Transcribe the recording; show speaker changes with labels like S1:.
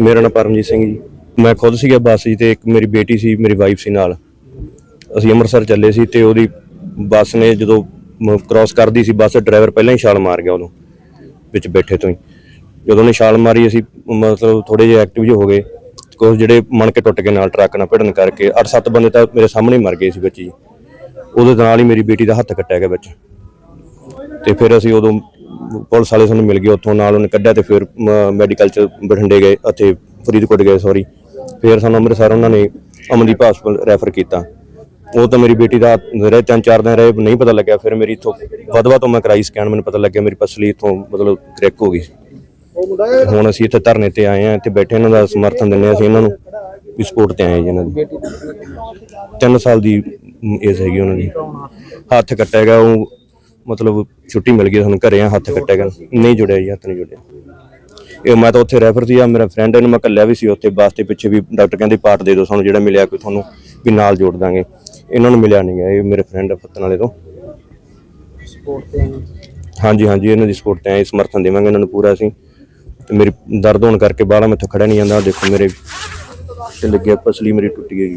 S1: ਮੇਰਾ ਨਾਮ ਪਰਮਜੀਤ ਸਿੰਘ ਜੀ। ਮੈਂ ਖੁਦ ਸੀਗਾ ਬੱਸ 'ਚ ਤੇ ਇੱਕ ਮੇਰੀ ਬੇਟੀ ਸੀ, ਮੇਰੀ ਵਾਈਫ ਸੀ ਨਾਲ। ਅਸੀਂ ਅੰਮ੍ਰਿਤਸਰ ਚੱਲੇ ਸੀ ਤੇ ਉਹਦੀ ਬੱਸ ਨੇ ਜਦੋਂ ਕ੍ਰਾਸ ਕਰਦੀ ਸੀ, ਬੱਸ ਡਰਾਈਵਰ ਪਹਿਲਾਂ ਹੀ ਛਾਲ ਮਾਰ ਗਿਆ ਉਦੋਂ, ਵਿੱਚ ਬੈਠੇ ਤੋਂ ਹੀ। ਜਦੋਂ ਉਹਨੇ ਛਾਲ ਮਾਰੀ, ਅਸੀਂ ਮਤਲਬ ਥੋੜੇ ਜਿਹਾ ਐਕਟਿਵ ਜਿਹੇ ਹੋ ਗਏ। ਕੁਝ ਜਿਹੜੇ ਮਣ ਕੇ ਟੁੱਟ ਕੇ ਨਾਲ ਟਰੱਕ ਨਾਲ ਭਿੜਨ ਕਰਕੇ 8-7 ਬੰਦੇ ਤਾਂ ਮੇਰੇ ਸਾਹਮਣੇ ਮਰ ਗਏ ਸੀ ਵਿੱਚ ਜੀ। ਉਹਦੇ ਨਾਲ ਹੀ ਮੇਰੀ ਬੇਟੀ ਦਾ ਹੱਥ ਕੱਟਿਆ ਗਿਆ ਵਿੱਚ। ਤੇ ਫਿਰ ਅਸੀਂ ਉਦੋਂ ਪੁਲਿਸ ਵਾਲੇ ਸਾਨੂੰ ਮਿਲ ਗਏ ਉੱਥੋਂ, ਨਾਲ ਉਹਨੇ ਕੱਢਿਆ ਤੇ ਫਿਰ ਮੈਡੀਕਲ ਚ ਬਠਿੰਡੇ ਗਏ ਅਤੇ ਫਰੀਦਕੋਟ ਗਏ ਸੌਰੀ ਫਿਰ ਸਾਨੂੰ ਅੰਮ੍ਰਿਤਸਰ ਉਹਨਾਂ ਨੇ ਅਮਨਦੀਪ ਹਸਪਤਾਲ ਰੈਫਰ ਕੀਤਾ। ਉਹ ਤਾਂ ਮੇਰੀ ਬੇਟੀ ਦਾ ਰਹੇ, ਤਿੰਨ ਚਾਰ ਦਿਨ ਰਹੇ, ਨਹੀਂ ਪਤਾ ਲੱਗਿਆ। ਫਿਰ ਮੇਰੀ ਇੱਥੋਂ ਵਧਵਾ ਤੋਂ ਮੈਂ ਕਰਾਈ ਸਕੈਨ ਮੈਨੂੰ ਪਤਾ ਲੱਗਿਆ ਮੇਰੀ ਪਸਲੀ ਇੱਥੋਂ ਮਤਲਬ ਕ੍ਰੈਕ ਹੋ ਗਈ। ਹੁਣ ਅਸੀਂ ਇੱਥੇ ਧਰਨੇ ਤੇ ਆਏ ਆ ਇੱਥੇ ਬੈਠੇ ਇਹਨਾਂ ਦਾ ਸਮਰਥਨ ਦਿੰਦੇ ਹਾਂ ਅਸੀਂ ਇਹਨਾਂ ਨੂੰ, ਵੀ ਸਪੋਰਟ ਤੇ ਆਏ ਜੀ ਇਹਨਾਂ ਦੀ। 3 ਸਾਲ ਦੀ ਏਜ ਹੈਗੀ ਉਹਨਾਂ ਦੀ। ਹੱਥ ਕੱਟਿਆ ਗਿਆ, ਉਹ ਮਤਲਬ ਛੁੱਟੀ ਮਿਲ ਗਈ ਸਾਨੂੰ ਘਰੇ ਆ ਹੱਥ ਕੱਟਿਆ ਗਿਆ। ਨਹੀਂ ਜੁੜਿਆ ਜੀ ਹੱਥ ਨਹੀਂ ਜੁੜਿਆ। ਇਹ ਮੈਂ ਤਾਂ ਉੱਥੇ ਰੈਫਰ ਸੀ ਆ ਮੇਰਾ ਫਰੈਂਡ ਇਹਨੂੰ ਮੈਂ ਕੱਲਿਆ ਵੀ ਸੀ ਉੱਥੇ ਬੱਸ ਦੇ ਪਿੱਛੇ ਵੀ ਡਾਕਟਰ ਕਹਿੰਦੇ ਪਾਰਟ ਦੇ ਦਿਓ ਸਾਨੂੰ ਜਿਹੜਾ ਮਿਲਿਆ ਕੋਈ ਤੁਹਾਨੂੰ ਵੀ ਨਾਲ ਜੋੜ ਦਾਂਗੇ। ਇਹਨਾਂ ਨੂੰ ਮਿਲਿਆ ਨਹੀਂ ਗਿਆ ਇਹ ਮੇਰੇ ਫਰੈਂਡ ਫੱਤਨ ਵਾਲੇ ਤੋਂ।
S2: ਸਪੋਰਟ ਤੇ
S1: ਹਾਂਜੀ ਹਾਂਜੀ ਇਹਨਾਂ ਦੀ ਸਪੋਰਟ ਤੇ ਆਏ ਸਮਰਥਨ ਦੇਵਾਂਗੇ ਇਹਨਾਂ ਨੂੰ ਪੂਰਾ ਅਸੀਂ। ਤੇ ਮੇਰੀ ਦਰਦ ਹੋਣ ਕਰਕੇ ਬਾਹਲਾ ਮੈਥੋਂ ਖੜਾ ਨਹੀਂ ਜਾਂਦਾ ਦੇਖੋ ਮੇਰੇ ਤੇ ਲੱਗਿਆ ਪਸਲੀ ਮੇਰੀ ਟੁੱਟ ਗਈ।